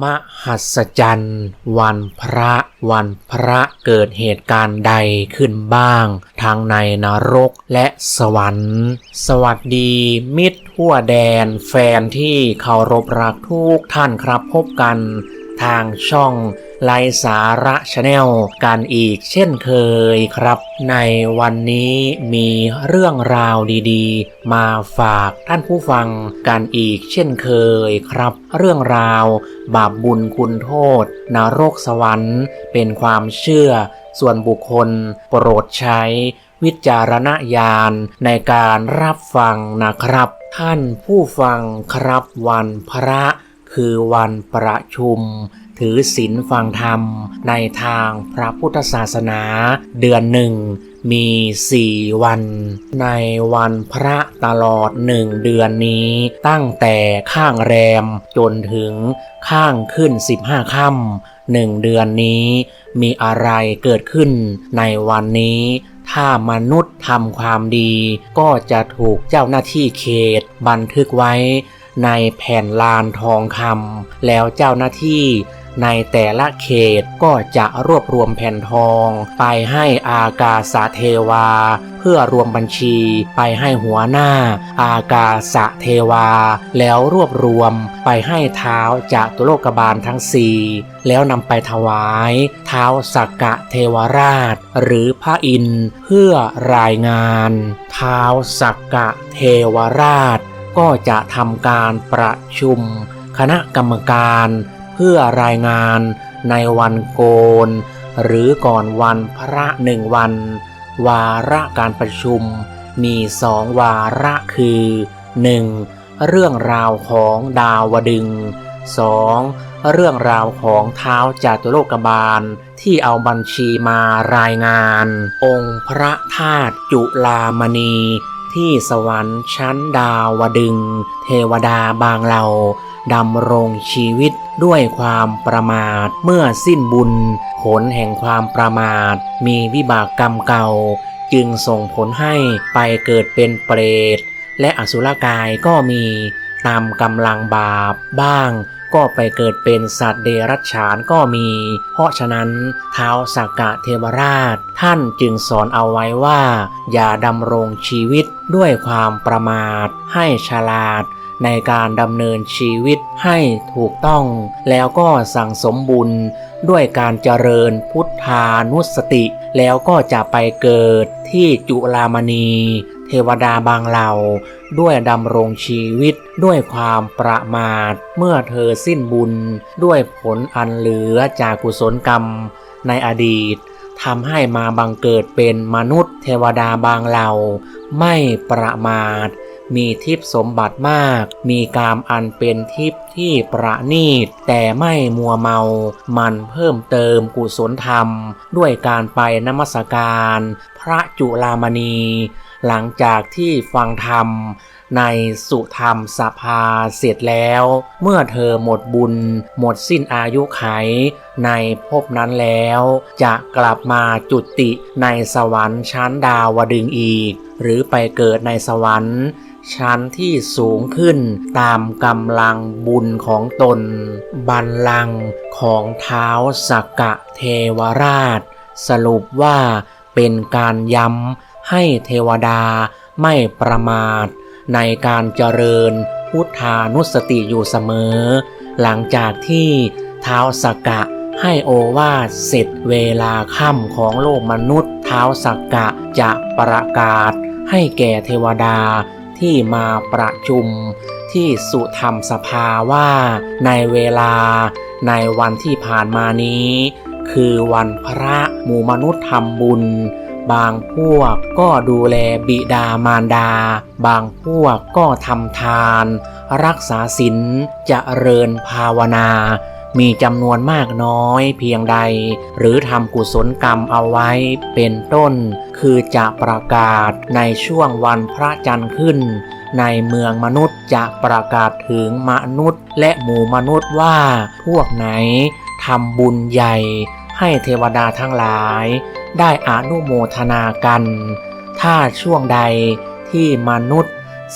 มหัศจรรย์วันพระวันพระเกิดเหตุการณ์ใดขึ้นบ้าง ทางในนรกและสวรรค์ สวัสดีมิตรทั่วแดนแฟนที่เคารพรักทุกท่านครับพบกัน ทางช่องไลสาระชาแนลกันอีกเช่นเคยครับ ในวันนี้มีเรื่องราวดีๆ มาฝากท่านผู้ฟังกันอีกเช่นเคยครับ เรื่องราว บาปบุญคุณโทษนรกสวรรค์ เป็นความเชื่อส่วนบุคคลโปรดใช้วิจารณญาณในการรับฟังนะครับ ท่านผู้ฟังครับวันพระ คือวันประชุม ถือศีลฟังธรรม ในทางพระพุทธศาสนา เดือนหนึ่งมีสี่วัน ในวันพระตลอดหนึ่งเดือนนี้ ตั้งแต่ข้างแรมจนถึงข้างขึ้นสิบห้าค่ำหนึ่งเดือนนี้มีอะไรเกิดขึ้นในวันนี้ ถ้ามนุษย์ทำความดี ก็จะถูกเจ้าหน้าที่เขตบันทึกไว้ ในแผ่นลานทองคำแล้วเจ้าหน้าที่ในแต่ละเขตก็จะรวบรวมแผ่นทอง ไปให้อากาสะเทวา เพื่อรวมบัญชีไปให้หัวหน้า อากาสะเทวา แล้วรวบรวมไปให้เท้าจากตุโลกบาลทั้งสี่แล้วนำไปถวาย เท้าสักกะเทวราช หรือพระอินทร์เพื่อรายงาน เท้าสักกะเทวราช ก็จะทำการประชุมคณะกรรมการเพื่อรายงานในวันโกน หรือก่อนวันพระหนึ่งวัน วาระการประชุมมีสองวาระคือ 1. เรื่องราวของดาวดึง 2. เรื่องราวของเท้าจาตุโลกบาลที่เอาบัญชีมารายงาน องค์พระธาตุจุลามณี ที่สวรรค์ชั้นดาวดึง เทวดาบางเหล่าดำรงชีวิตด้วยความประมาท เมื่อสิ้นบุญ ผลแห่งความประมาท มีวิบากกรรมเก่า จึงส่งผลให้ไปเกิดเป็นเปรต และอสุรกายก็มีตามกำลังบาปบ้าง ก็ไปเกิดเป็นสัตว์เดรัจฉานก็มี เพราะฉะนั้นเท้าสักกะเทวราช ท่านจึงสอนเอาไว้ว่า อย่าดำรงชีวิต ด้วยความประมาท ให้ฉลาด ในการดำเนินชีวิตให้ถูกต้อง แล้วก็สั่งสมบุญ ด้วยการเจริญพุทธานุสติ แล้วก็จะไปเกิดที่จุลามณี เทวดาบางเหล่า ด้วยดำรงชีวิต ด้วยความประมาท เมื่อเธอสิ้นบุญ ด้วยผลอันเหลือจากกุศลกรรม ในอดีต ทำให้มาบังเกิดเป็นมนุษย์เทวดาบางเหล่า ไม่ประมาท มีทิพยสมบัติมาก มีกามอันเป็นทิพยที่ประณีต แต่ไม่มัวเมา มันเพิ่มเติมกุศลธรรม ด้วยการไปนมัสการ พระจุลามณี หลังจากที่ฟังธรรม ในสุธรรมสภาเสร็จแล้ว เมื่อเธอหมดบุญ หมดสิ้นอายุไข ในภพนั้นแล้ว จะกลับมาจุติในสวรรค์ชั้นดาวดึงอีก หรือไปเกิดในสวรรค์ชั้นที่สูงขึ้นตามกำลังบุญของตน บัลลังก์ของเท้าสักกะเทวราช สรุปว่าเป็นการย้ำให้เทวดาไม่ประมาท ในการเจริญพุทธานุสติอยู่เสมอ หลังจากที่เท้าสักกะให้โอวาทเสร็จเวลาค่ำของโลกมนุษย์ เท้าสักกะจะประกาศให้แก่เทวดาที่มาประชุมที่สุธรรมสภาว่าในเวลาในวันที่ผ่านมานี้ คือวันพระหมู่มนุษย์ทำบุญ บางพวกก็ดูแลบิดามารดา บางพวกก็ทำทาน รักษาศีลเจริญภาวนา มีจำนวนมากน้อยเพียงใด หรือทำกุศลกรรมเอาไว้เป็นต้น คือจะประกาศในช่วงวันพระจันทร์ขึ้น ในเมืองมนุษย์จะประกาศถึงมนุษย์และหมู่มนุษย์ว่าพวกไหนทำบุญใหญ่ ให้เทวดาทั้งหลาย ได้อนุโมทนากัน ถ้าช่วงใดที่มนุษย์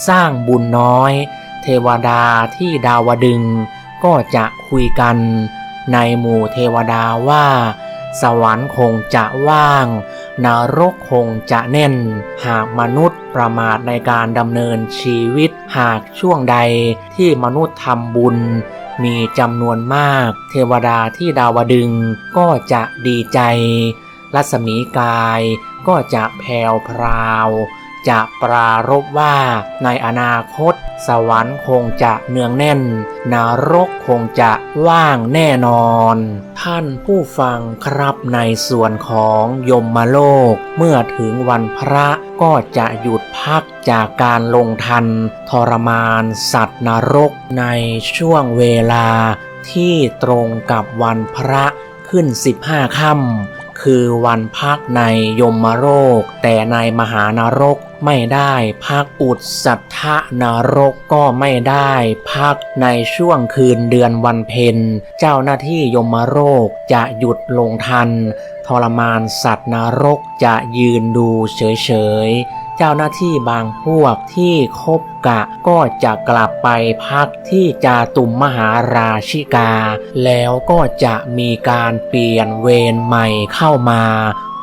สร้างบุญน้อย เทวดาที่ดาวดึงก็จะคุยกัน ในหมู่เทวดาว่า สวรรค์คงจะว่างนรกคงจะแน่น หากมนุษย์ประมาทในการดำเนินชีวิต หากช่วงใดที่มนุษย์ทำบุญ มีจำนวนมาก เทวดาที่ดาวดึงก็จะดีใจ รัศมีกายก็จะแผ่วพราว จะปรารบว่าในอนาคต สวรรค์คงจะเนืองแน่น นรกคงจะว่างแน่นอน ท่านผู้ฟังครับในส่วนของยมโลก เมื่อถึงวันพระ ก็จะหยุดพักจากการลงทันทรมานสัตว์นรกในช่วงเวลาที่ตรงกับวันพระขึ้น 15 ค่ำ คือวันพักในยมโรก แต่ในมหานรกไม่ได้พักอุดสัทธนรกก็ไม่ได้พักในช่วงคืนเดือนวันเพ็ญเจ้าหน้าที่ยมโรคจะหยุดลงทัน ทรมานสัตว์นรกจะยืนดูเฉยๆ เจ้าหน้าที่บางพวกที่คบกะก็จะกลับไปพักที่จาตุมมหาราชิกา แล้วก็จะมีการเปลี่ยนเวรใหม่เข้ามา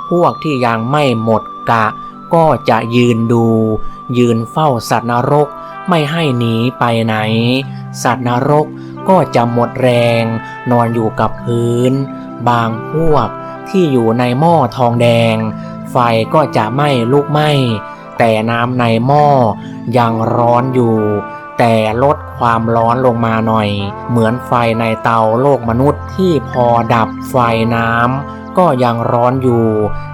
พวกที่ยังไม่หมดกะ ก็จะยืนดู ยืนเฝ้าสัตว์นรกไม่ให้หนีไปไหน สัตว์นรกก็จะหมดแรง นอนอยู่กับพื้น บางพวกที่อยู่ในหม้อทองแดง ไฟก็จะไม่ลุกไหม้ แต่น้ำในหม้อยังร้อนอยู่ แต่ลดความร้อนลงมาหน่อย เหมือนไฟในเตาโลกมนุษย์ที่พอดับไฟน้ำก็ยังร้อนอยู่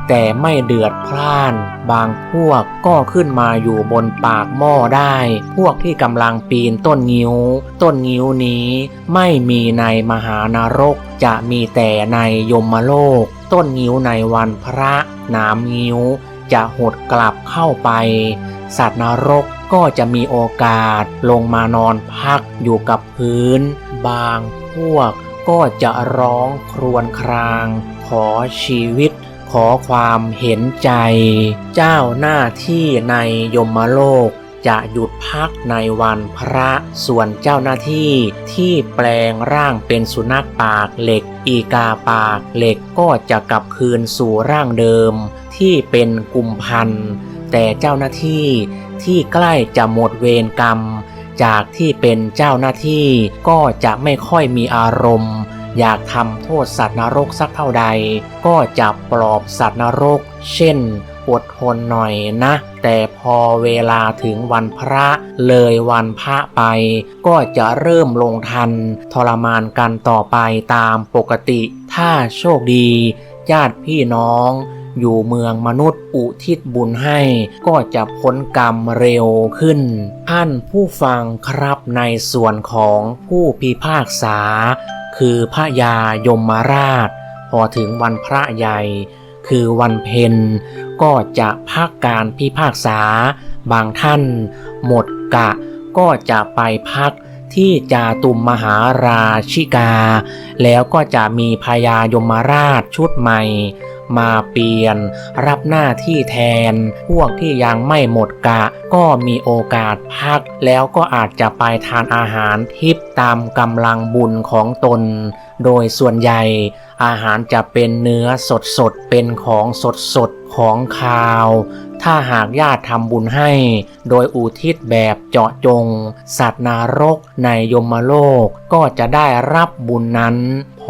แต่ไม่เดือดพล่าน บางพวกก็ขึ้นมาอยู่บนปากหม้อได้ พวกที่กำลังปีนต้นงิ้ว ต้นงิ้วนี้ไม่มีในมหานรก จะมีแต่ในยมโลก ต้นงิ้วในวันพระน้ำงิ้ว จะหดกลับเข้าไป สัตว์นรกก็จะมีโอกาสลงมานอนพักอยู่กับพื้น บางพวกก็จะร้องครวญคราง ขอชีวิต ขอความเห็นใจ เจ้าหน้าที่ในยมโลกจะหยุดพักในวันพระส่วนเจ้าหน้าที่ที่แปลงร่างเป็นสุนัขปากเหล็ก อีกาปากเหล็กก็จะกลับคืนสู่ร่างเดิม ที่เป็นกุมพันแต่เจ้าหน้าที่ที่ใกล้จะหมดเวรกรรม จากที่เป็นเจ้าหน้าที่ก็จะไม่ค่อยมีอารมณ์ อยากทำโทษสัตว์นรกสักเท่าใด ก็จะปลอบสัตว์นรก เช่นอดทนหน่อยนะ แต่พอเวลาถึงวันพระเลยวันพระไป ก็จะเริ่มลงทัน ทรมานกันต่อไปตามปกติ ถ้าโชคดี ญาติพี่น้อง อยู่เมืองมนุษย์อุทิศบุญให้ก็จะพ้นกรรมเร็วขึ้น ท่านผู้ฟังครับในส่วนของผู้พิพากษา คือพระยายมราช พอถึงวันพระใหญ่ คือวันเพ็ญก็จะพักการพิพากษา บางท่าน หมดกะก็จะไปพัก ที่จาตุมมหาราชิกา แล้วก็จะมีพญายมราชชุดใหม่ มาเปลี่ยน รับหน้าที่แทน พวกที่ยังไม่หมดกะ ก็มีโอกาสพัก แล้วก็อาจจะไปทานอาหารทิพตามกำลังบุญของตน โดยส่วนใหญ่ อาหารจะเป็นเนื้อสดๆ เป็นของสดสดๆของคาว ถ้าหากญาติทำบุญให้ โดยอุทิศแบบเจาะจง สัตว์นรกในยมโลกก็จะได้รับบุญนั้น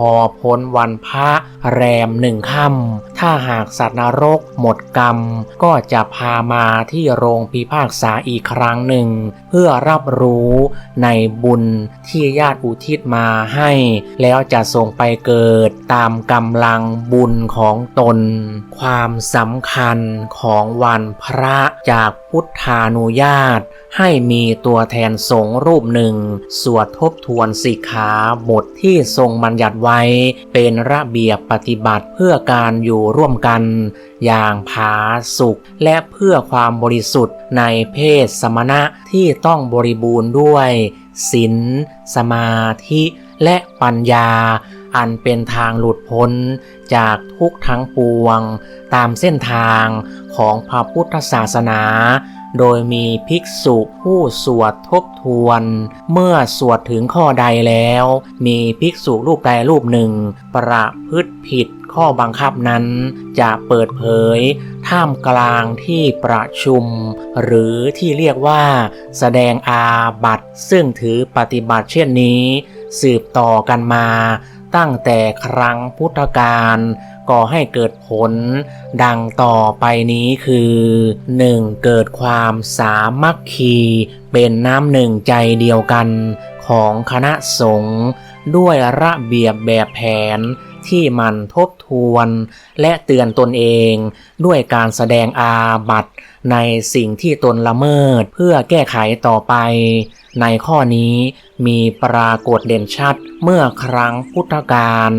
อพ้นวันพระแรมหนึ่งค่ำถ้าหากสัตว์นรกหมดกรรม ก็จะพามาที่โรงพิพากษาอีกครั้งหนึ่ง เพื่อรับรู้ในบุญที่ญาติอุทิศมาให้ แล้วจะส่งไปเกิดตามกำลังบุญของตน ความสำคัญของวันพระจากพุทธานุญาต ให้มีตัวแทนสงรูปหนึ่ง สวดทบทวนสิกขาบทที่ทรงบัญญัติไว้เป็นระเบียบปฏิบัติเพื่อการอยู่ร่วมกัน อย่างผาสุข และเพื่อความบริสุทธิ์ในเพศสมณะที่ต้องบริบูรณ์ด้วยศีลสมาธิและปัญญา อันเป็นทางหลุดพ้นจากทุกทั้งปวง ตามเส้นทางของพระพุทธศาสนา โดยมีภิกษุผู้สวดทบทวน เมื่อสวดถึงข้อใดแล้ว มีภิกษุรูปใดรูปหนึ่ง ประพฤติผิดข้อบังคับนั้น จะเปิดเผย ท่ามกลางที่ประชุม หรือที่เรียกว่า แสดงอาบัตซึ่งถือปฏิบัติเช่นนี้ สืบต่อกันมา ตั้งแต่ครั้งพุทธกาลก่อให้เกิดผล ดังต่อไปนี้คือ 1. เกิดความสามัคคี เป็นน้ำหนึ่งใจเดียวกันของคณะสงฆ์ด้วยระเบียบแบบแผน ที่มันทบทวน และเตือนตนเองด้วยการแสดงอาบัตในสิ่งที่ตนละเมิดเพื่อแก้ไขต่อไป ในข้อนี้มีปรากฏเด่นชัดเมื่อครั้งพุทธกาล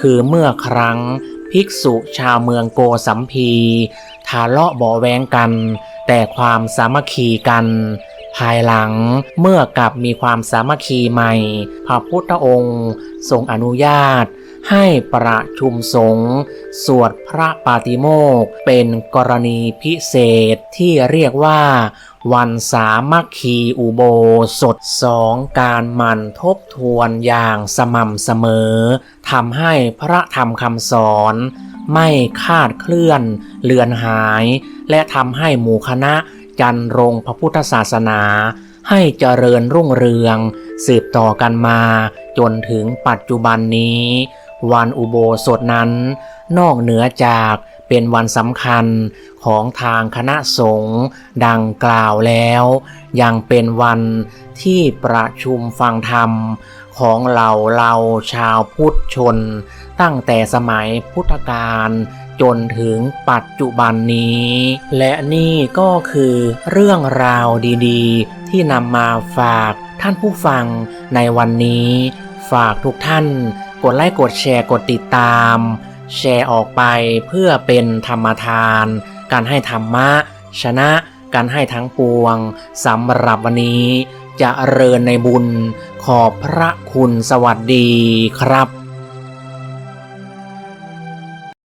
คือเมื่อครั้งภิกษุชาวเมืองโกสัมพีทะเลาะบาะแวงกัน แต่ความสามัคคีกัน ภายหลังเมื่อกลับมีความสามัคคีใหม่ พระพุทธองค์ทรงอนุญาต ให้ประชุมสงฆ์สวดพระปาติโมกข์เป็นกรณีพิเศษที่เรียกว่าวันสามัคคีอุโบสถสองการมันทบทวนอย่างสม่ำเสมอทำให้พระธรรมคำสอนไม่คาดเคลื่อนเลือนหาย และทำให้หมู่คณะจันรงพระพุทธศาสนา ให้เจริญรุ่งเรือง สืบต่อกันมาจนถึงปัจจุบันนี้ วันอุโบสถนั้น นอกเหนือจากเป็นวันสำคัญของทางคณะสงฆ์ดังกล่าวแล้ว ยังเป็นวันที่ประชุมฟังธรรมของเหล่าเราชาวพุทธชน ตั้งแต่สมัยพุทธกาลจนถึงปัจจุบันนี้ และนี่ก็คือเรื่องราวดีๆ ที่นำมาฝากท่านผู้ฟังในวันนี้ ฝากทุกท่าน กดไลค์กดแชร์กดติดตาม แชร์ออกไปเพื่อเป็นธรรมทาน การให้ธรรมะ ชนะการให้ทั้งปวงสำหรับวันนี้จะเริญในบุญขอบพระคุณสวัสดีครับ